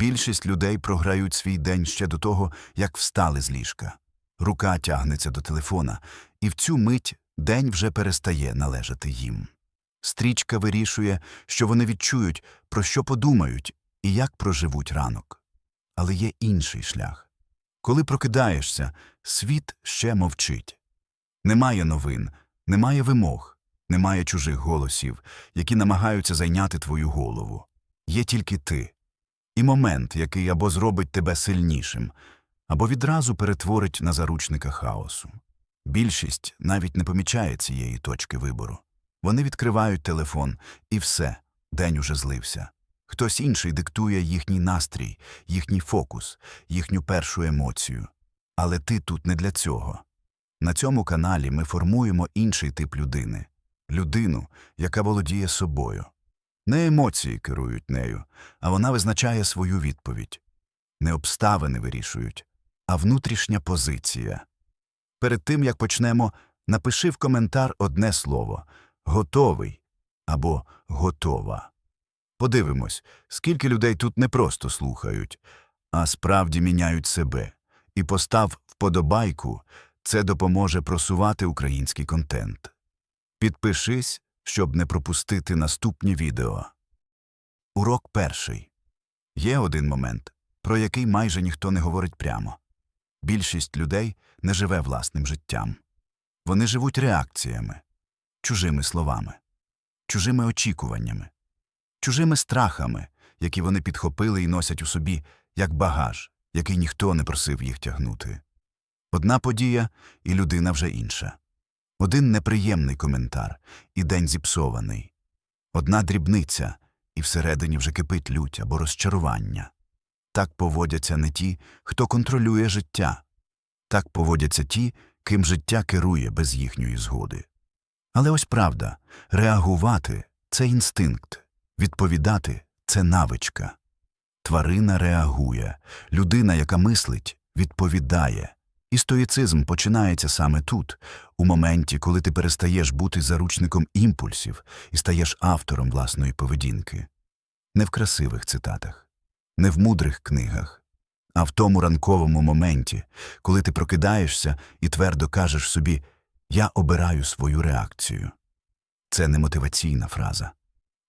Більшість людей програють свій день ще до того, як встали з ліжка. Рука тягнеться до телефона, і в цю мить день вже перестає належати їм. Стрічка вирішує, що вони відчують, про що подумають і як проживуть ранок. Але є інший шлях. Коли прокидаєшся, світ ще мовчить. Немає новин, немає вимог, немає чужих голосів, які намагаються зайняти твою голову. Є тільки ти. І момент, який або зробить тебе сильнішим, або відразу перетворить на заручника хаосу. Більшість навіть не помічає цієї точки вибору. Вони відкривають телефон, і все, день уже злився. Хтось інший диктує їхній настрій, їхній фокус, їхню першу емоцію. Але ти тут не для цього. На цьому каналі ми формуємо інший тип людини людину, яка володіє собою. Не емоції керують нею, а вона визначає свою відповідь. Не обставини вирішують, а внутрішня позиція. Перед тим, як почнемо, напиши в коментар одне слово готовий або готова. Подивимось, скільки людей тут не просто слухають, а справді міняють себе. І постав вподобайку, це допоможе просувати український контент. Підпишись, щоб не пропустити наступні відео. Урок перший. Є один момент, про який майже ніхто не говорить прямо. Більшість людей не живе власним життям. Вони живуть реакціями, чужими словами, чужими очікуваннями, чужими страхами, які вони підхопили і носять у собі як багаж, який ніхто не просив їх тягнути. Одна подія, і людина вже інша. Один неприємний коментар, і день зіпсований. Одна дрібниця, і всередині вже кипить лють або розчарування. Так поводяться не ті, хто контролює життя. Так поводяться ті, ким життя керує без їхньої згоди. Але ось правда реагувати це інстинкт, відповідати це навичка. Тварина реагує, людина, яка мислить, відповідає. І стоїцизм починається саме тут, у моменті, коли ти перестаєш бути заручником імпульсів і стаєш автором власної поведінки. Не в красивих цитатах, не в мудрих книгах, а в тому ранковому моменті, коли ти прокидаєшся і твердо кажеш собі Я обираю свою реакцію. Це не мотиваційна фраза,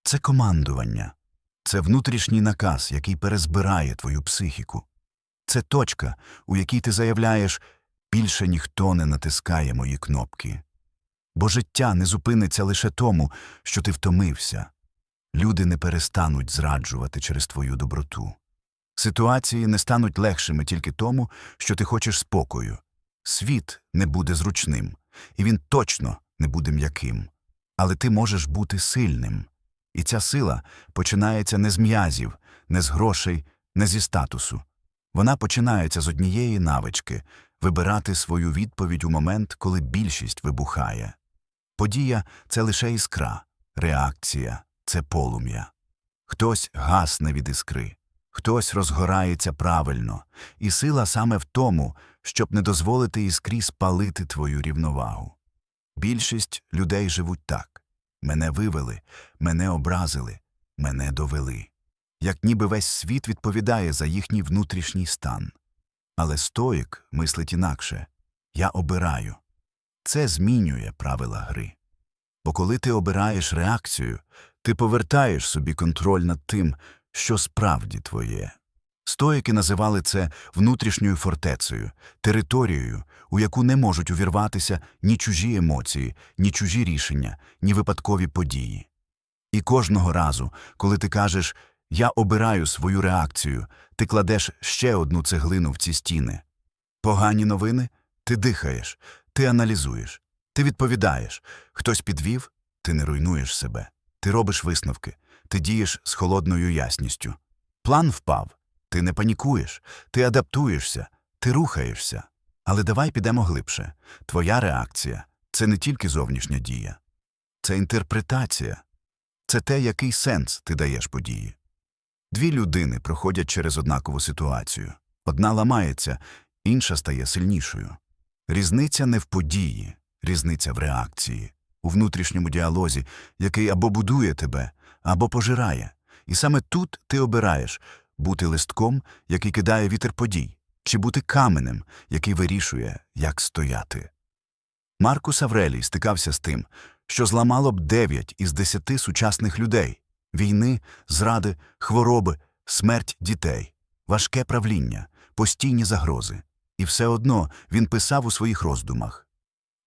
це командування, це внутрішній наказ, який перезбирає твою психіку. Це точка, у якій ти заявляєш більше ніхто не натискає мої кнопки. Бо життя не зупиниться лише тому, що ти втомився. Люди не перестануть зраджувати через твою доброту. Ситуації не стануть легшими тільки тому, що ти хочеш спокою. Світ не буде зручним, і він точно не буде м'яким. Але ти можеш бути сильним. І ця сила починається не з м'язів, не з грошей, не зі статусу. Вона починається з однієї навички вибирати свою відповідь у момент, коли більшість вибухає. Подія це лише іскра, реакція це полум'я. Хтось гасне від іскри, хтось розгорається правильно, і сила саме в тому, щоб не дозволити іскрі спалити твою рівновагу. Більшість людей живуть так мене вивели, мене образили, мене довели. Як ніби весь світ відповідає за їхній внутрішній стан. Але стоїк мислить інакше я обираю. Це змінює правила гри. Бо коли ти обираєш реакцію, ти повертаєш собі контроль над тим, що справді твоє. Стоїки називали це внутрішньою фортецею, територією, у яку не можуть увірватися ні чужі емоції, ні чужі рішення, ні випадкові події. І кожного разу, коли ти кажеш я обираю свою реакцію, ти кладеш ще одну цеглину в ці стіни. Погані новини ти дихаєш, ти аналізуєш, ти відповідаєш. Хтось підвів, ти не руйнуєш себе, ти робиш висновки, ти дієш з холодною ясністю. План впав, ти не панікуєш, ти адаптуєшся, ти рухаєшся. Але давай підемо глибше. Твоя реакція це не тільки зовнішня дія, це інтерпретація, це те, який сенс ти даєш події. Дві людини проходять через однакову ситуацію. Одна ламається, інша стає сильнішою. Різниця не в події, різниця в реакції, у внутрішньому діалозі, який або будує тебе, або пожирає. І саме тут ти обираєш бути листком, який кидає вітер подій, чи бути каменем, який вирішує, як стояти. Маркус Аврелій стикався з тим, що зламало б дев'ять із десяти сучасних людей війни, зради, хвороби, смерть дітей, важке правління, постійні загрози. І все одно він писав у своїх роздумах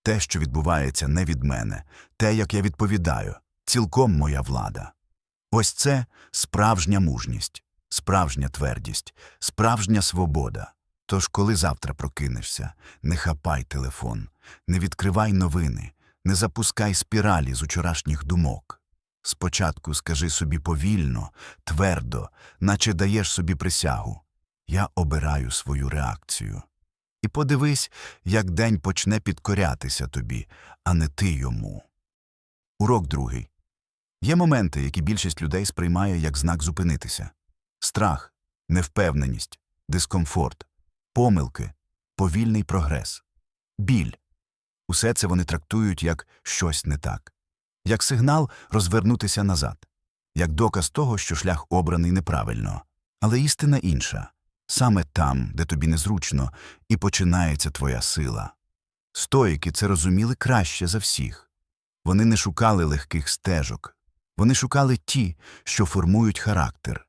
те, що відбувається не від мене, те, як я відповідаю, цілком моя влада. Ось це справжня мужність, справжня твердість, справжня свобода. Тож, коли завтра прокинешся, не хапай телефон, не відкривай новини, не запускай спіралі з учорашніх думок. Спочатку скажи собі повільно, твердо, наче даєш собі присягу. Я обираю свою реакцію. І подивись, як день почне підкорятися тобі, а не ти йому. Урок другий. Є моменти, які більшість людей сприймає як знак зупинитися страх, невпевненість, дискомфорт, помилки, повільний прогрес, біль. Усе це вони трактують як щось не так, як сигнал розвернутися назад, як доказ того, що шлях обраний неправильно. Але істина інша саме там, де тобі незручно, і починається твоя сила. Стоїки це розуміли краще за всіх. Вони не шукали легких стежок, вони шукали ті, що формують характер,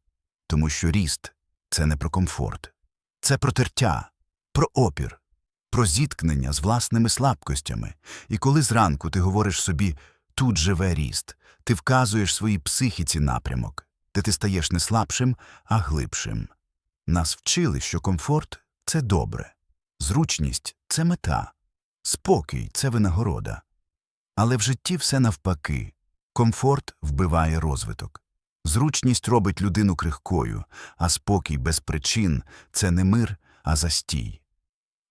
тому що ріст це не про комфорт, це про тертя, про опір, про зіткнення з власними слабкостями. І коли зранку ти говориш собі тут живе ріст, ти вказуєш своїй психіці напрямок, де ти стаєш не слабшим, а глибшим. Нас вчили, що комфорт це добре, зручність це мета, спокій це винагорода. Але в житті все навпаки. Комфорт вбиває розвиток. Зручність робить людину крихкою, а спокій без причин це не мир, а застій.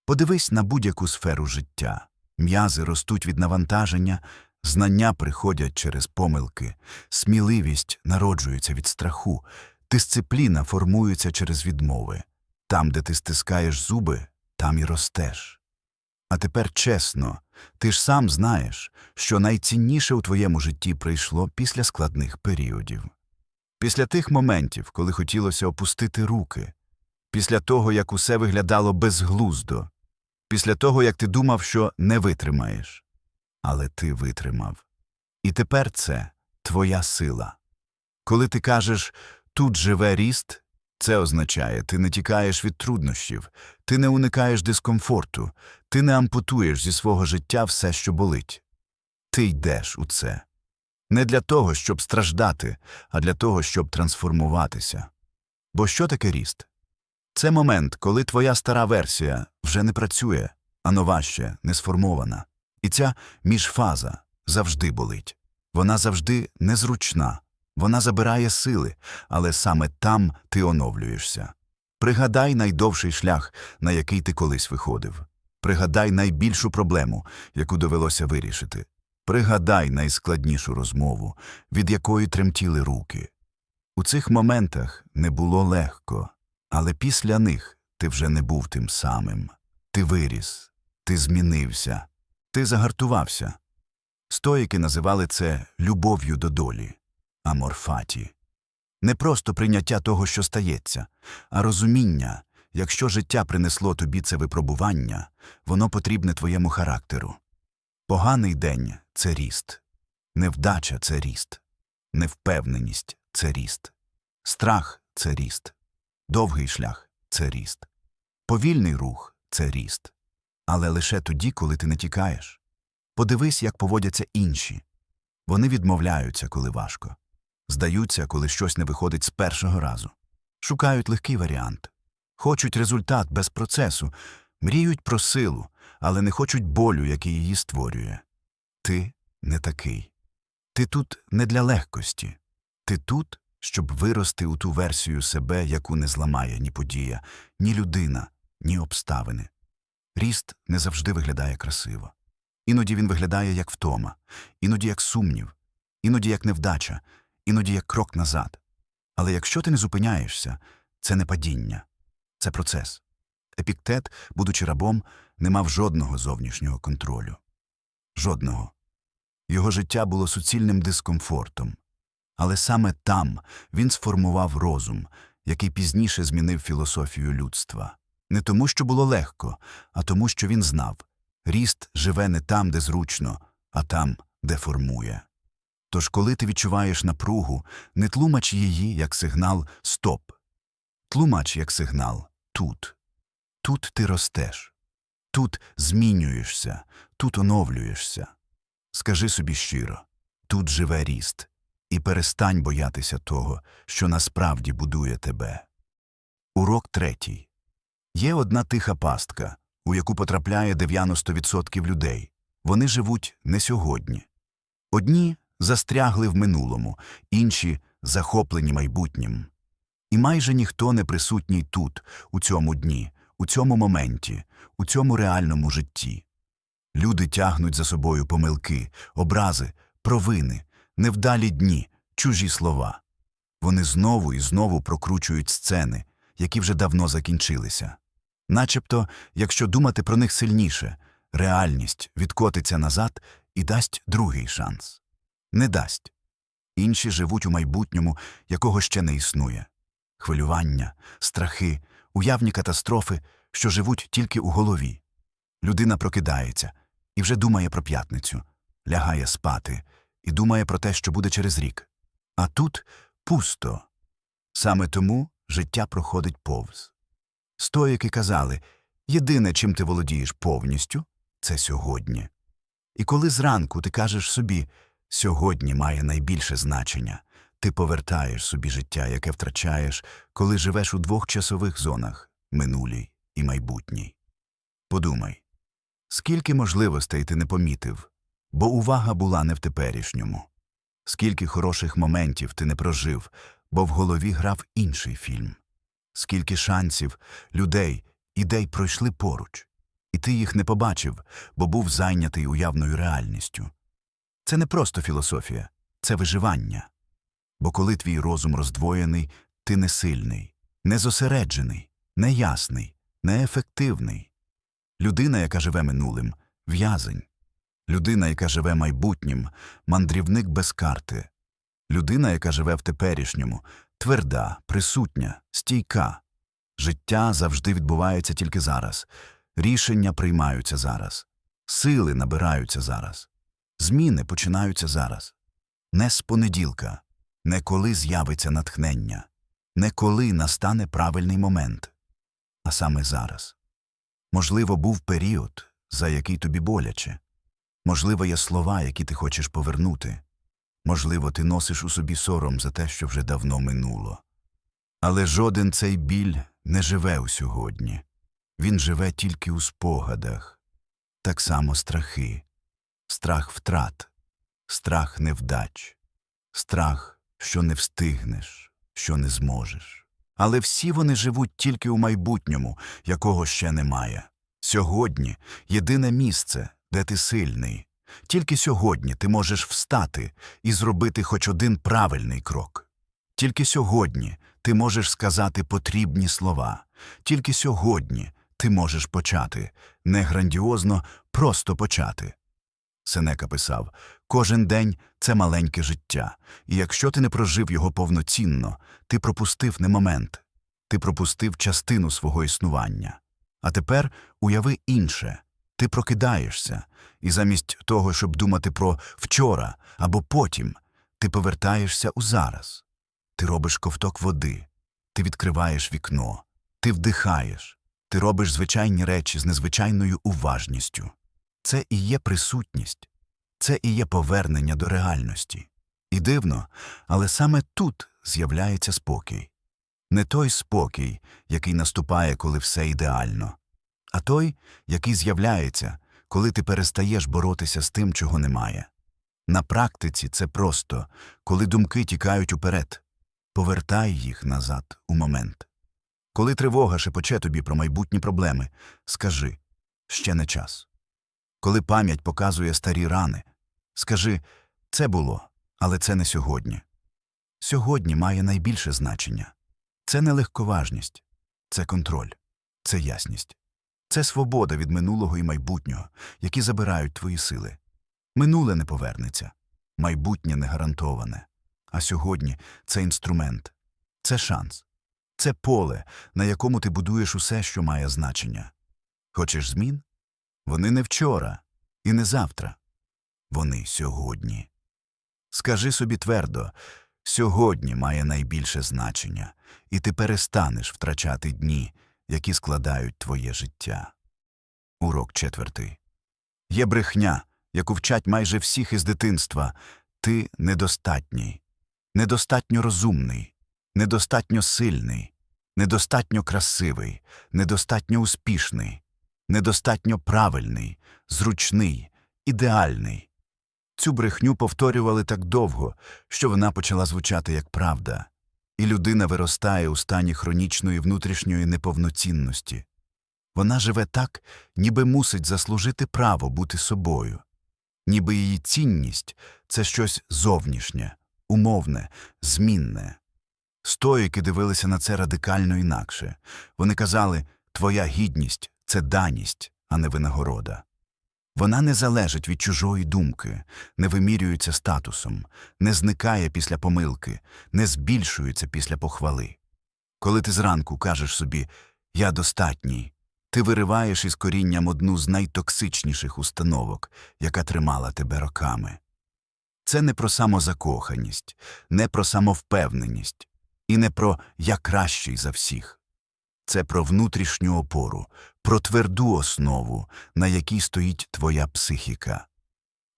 Подивись на будь-яку сферу життя. М'язи ростуть від навантаження, знання приходять через помилки, сміливість народжується від страху, дисципліна формується через відмови. Там, де ти стискаєш зуби, там і ростеш. А тепер чесно, ти ж сам знаєш, що найцінніше у твоєму житті прийшло після складних періодів. Після тих моментів, коли хотілося опустити руки, після того, як усе виглядало безглуздо, після того, як ти думав, що не витримаєш. Але ти витримав. І тепер це твоя сила. Коли ти кажеш тут живе ріст, це означає, ти не тікаєш від труднощів, ти не уникаєш дискомфорту, ти не ампутуєш зі свого життя все, що болить. Ти йдеш у це. Не для того, щоб страждати, а для того, щоб трансформуватися. Бо що таке ріст? Це момент, коли твоя стара версія вже не працює, а нова ще не сформована. І ця міжфаза завжди болить. Вона завжди незручна, вона забирає сили, але саме там ти оновлюєшся. Пригадай найдовший шлях, на який ти колись виходив. Пригадай найбільшу проблему, яку довелося вирішити. Пригадай найскладнішу розмову, від якої тремтіли руки. У цих моментах не було легко, але після них ти вже не був тим самим. Ти виріс, ти змінився, ти загартувався. Стоїки називали це любов'ю до долі, аморфаті. Не просто прийняття того, що стається, а розуміння, якщо життя принесло тобі це випробування, воно потрібне твоєму характеру. Поганий день це ріст, невдача це ріст, невпевненість це ріст, страх це ріст, довгий шлях це ріст, повільний рух це ріст. Але лише тоді, коли ти не тікаєш. Подивись, як поводяться інші. Вони відмовляються, коли важко, здаються, коли щось не виходить з першого разу, шукають легкий варіант, хочуть результат без процесу, мріють про силу, але не хочуть болю, який її створює. Ти не такий. Ти тут не для легкості. Ти тут, щоб вирости у ту версію себе, яку не зламає ні подія, ні людина, ні обставини. Ріст не завжди виглядає красиво. Іноді він виглядає як втома, іноді як сумнів, іноді як невдача, іноді як крок назад. Але якщо ти не зупиняєшся, це не падіння, це процес. Епіктет, будучи рабом, не мав жодного зовнішнього контролю. Жодного. Його життя було суцільним дискомфортом. Але саме там він сформував розум, який пізніше змінив філософію людства. Не тому, що було легко, а тому, що він знав ріст живе не там, де зручно, а там, де формує. Тож, коли ти відчуваєш напругу, не тлумач її як сигнал стоп. Тлумач як сигнал тут. Тут ти ростеш, тут змінюєшся, тут оновлюєшся. Скажи собі щиро тут живе ріст, і перестань боятися того, що насправді будує тебе. Урок третій. Є одна тиха пастка, у яку потрапляє 90% людей. Вони живуть не сьогодні. Одні застрягли в минулому, інші захоплені майбутнім. І майже ніхто не присутній тут, у цьому дні, у цьому моменті, у цьому реальному житті. Люди тягнуть за собою помилки, образи, провини, невдалі дні, чужі слова. Вони знову і знову прокручують сцени, які вже давно закінчилися. Начебто, якщо думати про них сильніше, реальність відкотиться назад і дасть другий шанс. Не дасть. Інші живуть у майбутньому, якого ще не існує. Хвилювання, страхи, уявні катастрофи, що живуть тільки у голові. Людина прокидається і вже думає про п'ятницю, лягає спати і думає про те, що буде через рік. А тут пусто. Саме тому життя проходить повз. Стоїки казали єдине, чим ти володієш повністю, це сьогодні. І коли зранку ти кажеш собі сьогодні має найбільше значення, ти повертаєш собі життя, яке втрачаєш, коли живеш у двох часових зонах минулій і майбутній. Подумай, скільки можливостей ти не помітив, бо увага була не в теперішньому, скільки хороших моментів ти не прожив, бо в голові грав інший фільм, скільки шансів, людей, ідей пройшли поруч, і ти їх не побачив, бо був зайнятий уявною реальністю. Це не просто філософія, це виживання. Бо коли твій розум роздвоєний, ти не сильний, не зосереджений, не ясний, неефективний. Людина, яка живе минулим, в'язень. Людина, яка живе майбутнім, мандрівник без карти. Людина, яка живе в теперішньому, тверда, присутня, стійка. Життя завжди відбувається тільки зараз. Рішення приймаються зараз. Сили набираються зараз. Зміни починаються зараз. Не з понеділка, не коли з'явиться натхнення, не коли настане правильний момент, а саме зараз. Можливо, був період, за який тобі боляче. Можливо, є слова, які ти хочеш повернути. Можливо, ти носиш у собі сором за те, що вже давно минуло. Але жоден цей біль не живе у сьогодні. Він живе тільки у спогадах. Так само страхи, страх втрат, страх невдач, страх, що не встигнеш, що не зможеш. Але всі вони живуть тільки у майбутньому, якого ще немає. Сьогодні єдине місце, де ти сильний. Тільки сьогодні ти можеш встати і зробити хоч один правильний крок. Тільки сьогодні ти можеш сказати потрібні слова. Тільки сьогодні ти можеш почати, не грандіозно, просто почати. Сенека писав кожен день це маленьке життя, і якщо ти не прожив його повноцінно, ти пропустив не момент, ти пропустив частину свого існування. А тепер уяви інше ти прокидаєшся, і замість того, щоб думати про вчора або потім, ти повертаєшся у зараз. Ти робиш ковток води, ти відкриваєш вікно, ти вдихаєш, ти робиш звичайні речі з незвичайною уважністю. Це і є присутність, це і є повернення до реальності. І дивно, але саме тут з'являється спокій. Не той спокій, який наступає, коли все ідеально, а той, який з'являється, коли ти перестаєш боротися з тим, чого немає. На практиці це просто, коли думки тікають уперед, повертай їх назад у момент. Коли тривога шепоче тобі про майбутні проблеми, скажи ще не час. Коли пам'ять показує старі рани, скажи це було, але це не сьогодні. Сьогодні має найбільше значення. Це не легковажність, це контроль, це ясність, це свобода від минулого і майбутнього, які забирають твої сили. Минуле не повернеться, майбутнє не гарантоване. А сьогодні це інструмент, це шанс. Це поле, на якому ти будуєш усе, що має значення. Хочеш змін? Вони не вчора і не завтра. Вони сьогодні. Скажи собі твердо, сьогодні має найбільше значення, і ти перестанеш втрачати дні, які складають твоє життя. Урок четвертий. Є брехня, яку вчать майже всіх із дитинства. Ти недостатній, недостатньо розумний, недостатньо сильний, недостатньо красивий, недостатньо успішний, недостатньо правильний, зручний, ідеальний. Цю брехню повторювали так довго, що вона почала звучати як правда, і людина виростає у стані хронічної внутрішньої неповноцінності. Вона живе так, ніби мусить заслужити право бути собою, ніби її цінність це щось зовнішнє, умовне, змінне. Стоїки дивилися на це радикально інакше. Вони казали твоя гідність це даність, а не винагорода. Вона не залежить від чужої думки, не вимірюється статусом, не зникає після помилки, не збільшується після похвали. Коли ти зранку кажеш собі Я достатній, ти вириваєш із корінням одну з найтоксичніших установок, яка тримала тебе роками. Це не про самозакоханість, не про самовпевненість і не про я кращий за всіх. Це про внутрішню опору, про тверду основу, на якій стоїть твоя психіка.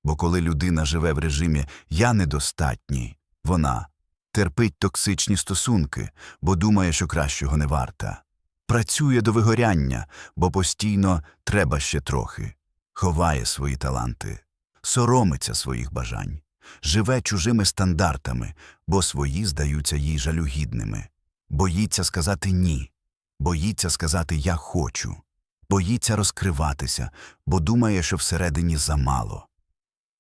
Бо коли людина живе в режимі я недостатній, вона терпить токсичні стосунки, бо думає, що кращого не варта, працює до вигоряння, бо постійно треба ще трохи, ховає свої таланти, соромиться своїх бажань, живе чужими стандартами, бо свої здаються їй жалюгідними, боїться сказати ні, боїться сказати я хочу, боїться розкриватися, бо думає, що всередині замало.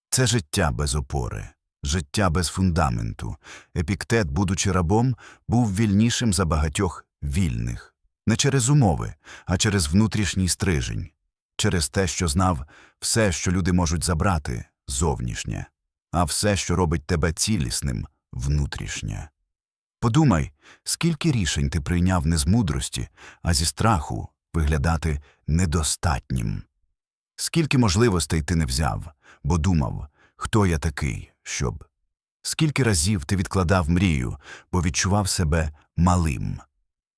Це життя без опори, життя без фундаменту. Епіктет, будучи рабом, був вільнішим за багатьох вільних. Не через умови, а через внутрішній стрижень, через те, що знав все, що люди можуть забрати, зовнішнє, а все, що робить тебе цілісним, внутрішнє. Подумай, скільки рішень ти прийняв не з мудрості, а зі страху виглядати недостатнім. Скільки можливостей ти не взяв, бо думав, хто я такий, щоб. Скільки разів ти відкладав мрію, бо відчував себе малим.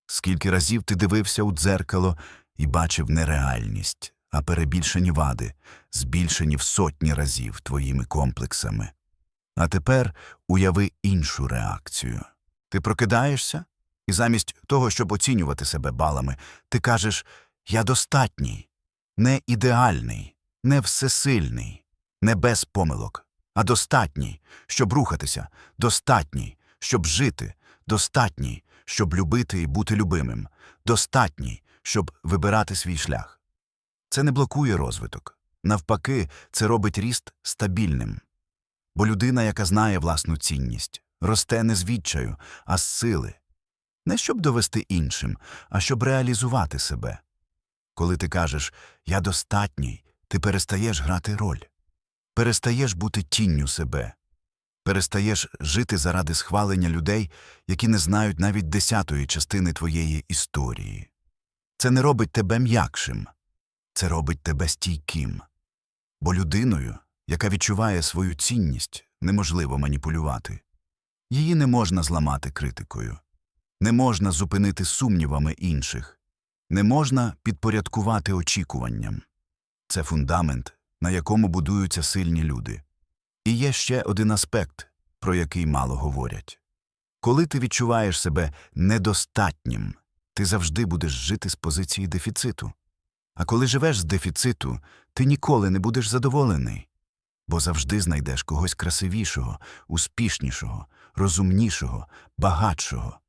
Скільки разів ти дивився у дзеркало і бачив нереальність, а перебільшені вади, збільшені в сотні разів твоїми комплексами. А тепер уяви іншу реакцію. Ти прокидаєшся, і замість того, щоб оцінювати себе балами, ти кажеш Я достатній, не ідеальний, не всесильний, не без помилок, а достатній, щоб рухатися, достатній, щоб жити, достатній, щоб любити і бути любимим, достатній, щоб вибирати свій шлях. Це не блокує розвиток. Навпаки, це робить ріст стабільним. Бо людина, яка знає власну цінність, росте не з відчаю, а з сили. Не щоб довести іншим, а щоб реалізувати себе. Коли ти кажеш Я достатній, ти перестаєш грати роль, перестаєш бути тінню себе, перестаєш жити заради схвалення людей, які не знають навіть десятої частини твоєї історії. Це не робить тебе м'якшим, це робить тебе стійким. Бо людиною, яка відчуває свою цінність, неможливо маніпулювати. Її не можна зламати критикою, не можна зупинити сумнівами інших, не можна підпорядкувати очікуванням. Це фундамент, на якому будуються сильні люди. І є ще один аспект, про який мало говорять. Коли ти відчуваєш себе недостатнім, ти завжди будеш жити з позиції дефіциту. А коли живеш з дефіциту, ти ніколи не будеш задоволений, бо завжди знайдеш когось красивішого, успішнішого, розумнішого, багатшого,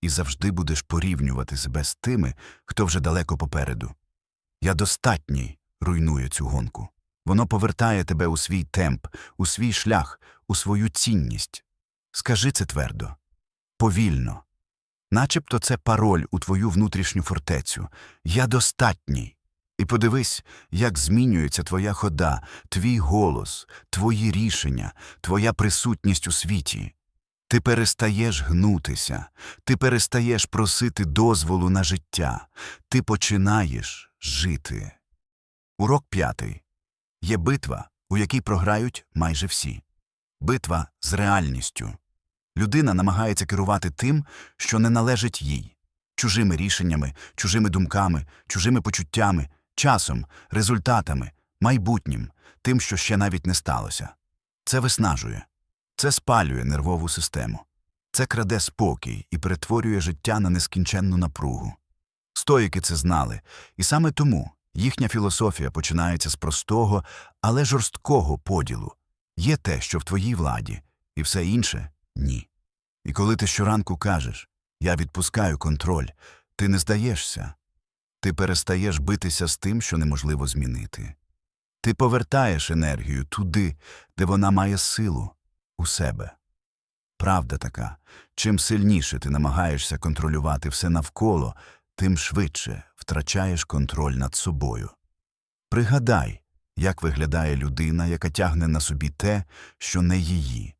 і завжди будеш порівнювати себе з тими, хто вже далеко попереду. Я достатній руйнує цю гонку. Воно повертає тебе у свій темп, у свій шлях, у свою цінність. Скажи це твердо, повільно. Начебто це пароль у твою внутрішню фортецю. Я достатній. І подивись, як змінюється твоя хода, твій голос, твої рішення, твоя присутність у світі. Ти перестаєш гнутися, ти перестаєш просити дозволу на життя, ти починаєш жити. Урок п'ятий. Є битва, у якій програють майже всі. Битва з реальністю. Людина намагається керувати тим, що не належить їй чужими рішеннями, чужими думками, чужими почуттями, часом, результатами, майбутнім, тим, що ще навіть не сталося. Це виснажує, це спалює нервову систему, це краде спокій і перетворює життя на нескінченну напругу. Стоїки це знали, і саме тому їхня філософія починається з простого, але жорсткого поділу є те, що в твоїй владі, і все інше ні. І коли ти щоранку кажеш Я відпускаю контроль, ти не здаєшся, ти перестаєш битися з тим, що неможливо змінити. Ти повертаєш енергію туди, де вона має силу у себе. Правда така чим сильніше ти намагаєшся контролювати все навколо, тим швидше втрачаєш контроль над собою. Пригадай, як виглядає людина, яка тягне на собі те, що не її.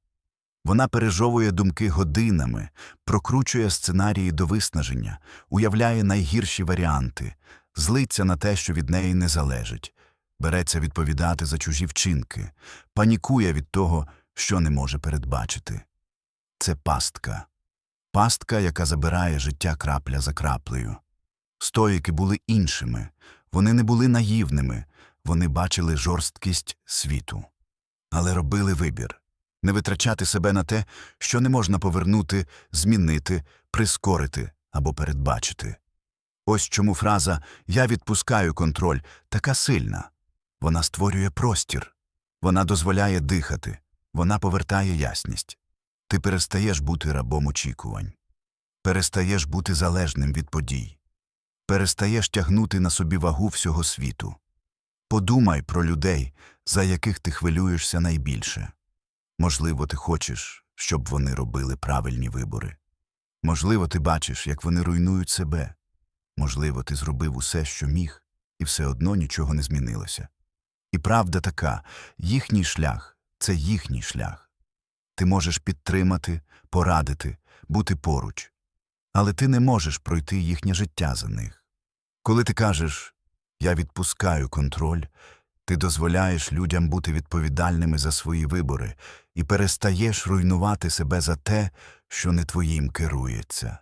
Вона пережовує думки годинами, прокручує сценарії до виснаження, уявляє найгірші варіанти, злиться на те, що від неї не залежить, береться відповідати за чужі вчинки, панікує від того, що не може передбачити. Це пастка. Пастка, яка забирає життя крапля за краплею. Стоїки були іншими, вони не були наївними, вони бачили жорсткість світу. Але робили вибір не витрачати себе на те, що не можна повернути, змінити, прискорити або передбачити. Ось чому фраза Я відпускаю контроль така сильна. Вона створює простір, вона дозволяє дихати, вона повертає ясність. Ти перестаєш бути рабом очікувань, перестаєш бути залежним від подій, перестаєш тягнути на собі вагу всього світу. Подумай про людей, за яких ти хвилюєшся найбільше. Можливо, ти хочеш, щоб вони робили правильні вибори. Можливо, ти бачиш, як вони руйнують себе. Можливо, ти зробив усе, що міг, і все одно нічого не змінилося. І правда така їхній шлях це їхній шлях. Ти можеш підтримати, порадити, бути поруч, але ти не можеш пройти їхнє життя за них. Коли ти кажеш Я відпускаю контроль, ти дозволяєш людям бути відповідальними за свої вибори і перестаєш руйнувати себе за те, що не твоїм керується,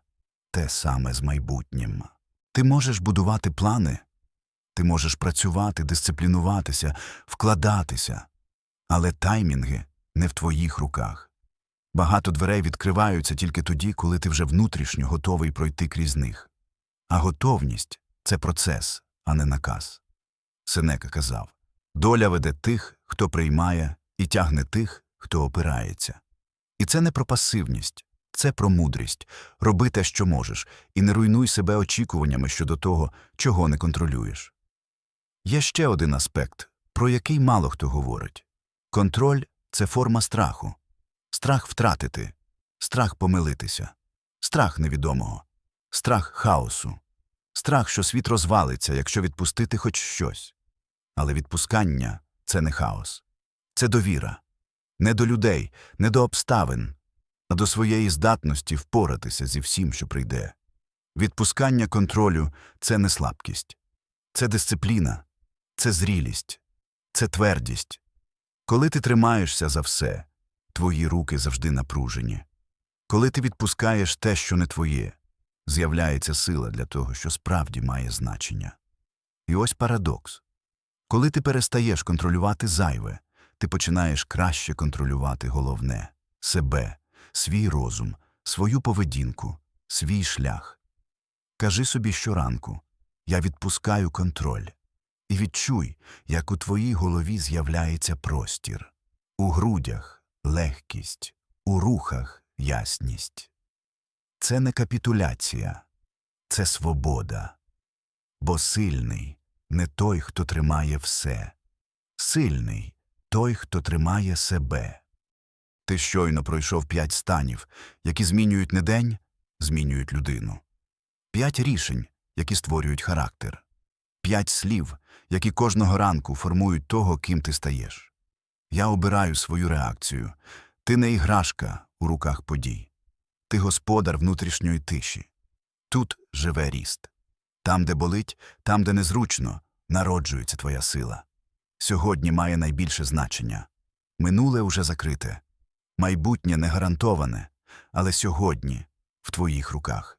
те саме з майбутнім. Ти можеш будувати плани, ти можеш працювати, дисциплінуватися, вкладатися, але таймінги не в твоїх руках. Багато дверей відкриваються тільки тоді, коли ти вже внутрішньо готовий пройти крізь них. А готовність це процес, а не наказ. Сенека казав Доля веде тих, хто приймає, і тягне тих, хто опирається. І це не про пасивність, це про мудрість роби те, що можеш, і не руйнуй себе очікуваннями щодо того, чого не контролюєш. Є ще один аспект, про який мало хто говорить контроль це форма страху, страх втратити, страх помилитися, страх невідомого, страх хаосу, страх, що світ розвалиться, якщо відпустити хоч щось. Але відпускання це не хаос, це довіра. Не до людей, не до обставин, а до своєї здатності впоратися зі всім, що прийде. Відпускання контролю це не слабкість, це дисципліна, це зрілість, це твердість. Коли ти тримаєшся за все, твої руки завжди напружені. Коли ти відпускаєш те, що не твоє, з'являється сила для того, що справді має значення. І ось парадокс. Коли ти перестаєш контролювати зайве, ти починаєш краще контролювати головне себе, свій розум, свою поведінку, свій шлях. Кажи собі щоранку я відпускаю контроль, і відчуй, як у твоїй голові з'являється простір, у грудях легкість, у рухах ясність. Це не капітуляція, це свобода, бо сильний не той, хто тримає все, сильний той, хто тримає себе. Ти щойно пройшов п'ять станів, які змінюють не день, змінюють людину, п'ять рішень, які створюють характер, п'ять слів, які кожного ранку формують того, ким ти стаєш. Я обираю свою реакцію. Ти не іграшка у руках подій. Ти господар внутрішньої тиші. Тут живе ріст. Там, де болить, там, де незручно, народжується твоя сила. Сьогодні має найбільше значення. Минуле уже закрите. Майбутнє не гарантоване, але сьогодні в твоїх руках.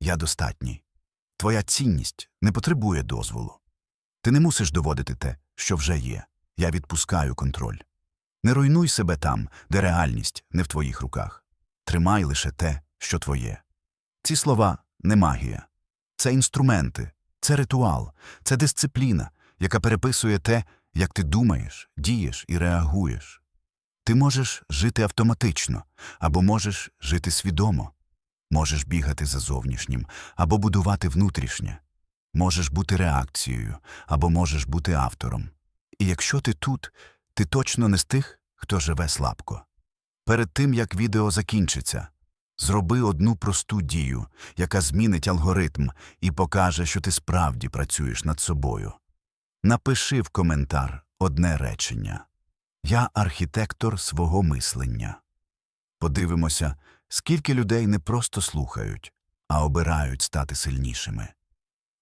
Я достатній. Твоя цінність не потребує дозволу. Ти не мусиш доводити те, що вже є. Я відпускаю контроль. Не руйнуй себе там, де реальність не в твоїх руках. Тримай лише те, що твоє. Ці слова не магія. Це інструменти, це ритуал, це дисципліна, яка переписує те, як ти думаєш, дієш і реагуєш. Ти можеш жити автоматично, або можеш жити свідомо. Можеш бігати за зовнішнім, або будувати внутрішнє. Можеш бути реакцією, або можеш бути автором. І якщо ти тут, ти точно не з тих, хто живе слабко. Перед тим, як відео закінчиться, зроби одну просту дію, яка змінить алгоритм і покаже, що ти справді працюєш над собою. Напиши в коментар одне речення Я архітектор свого мислення. Подивимося, скільки людей не просто слухають, а обирають стати сильнішими.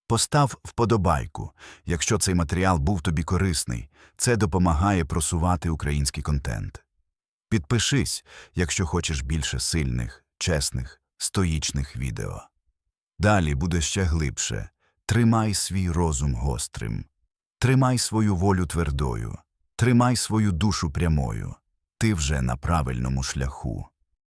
Постав вподобайку, якщо цей матеріал був тобі корисний, це допомагає просувати український контент. Підпишись, якщо хочеш більше сильних, чесних, стоїчних відео. Далі буде ще глибше. Тримай свій розум гострим. Тримай свою волю твердою. Тримай свою душу прямою. Ти вже на правильному шляху.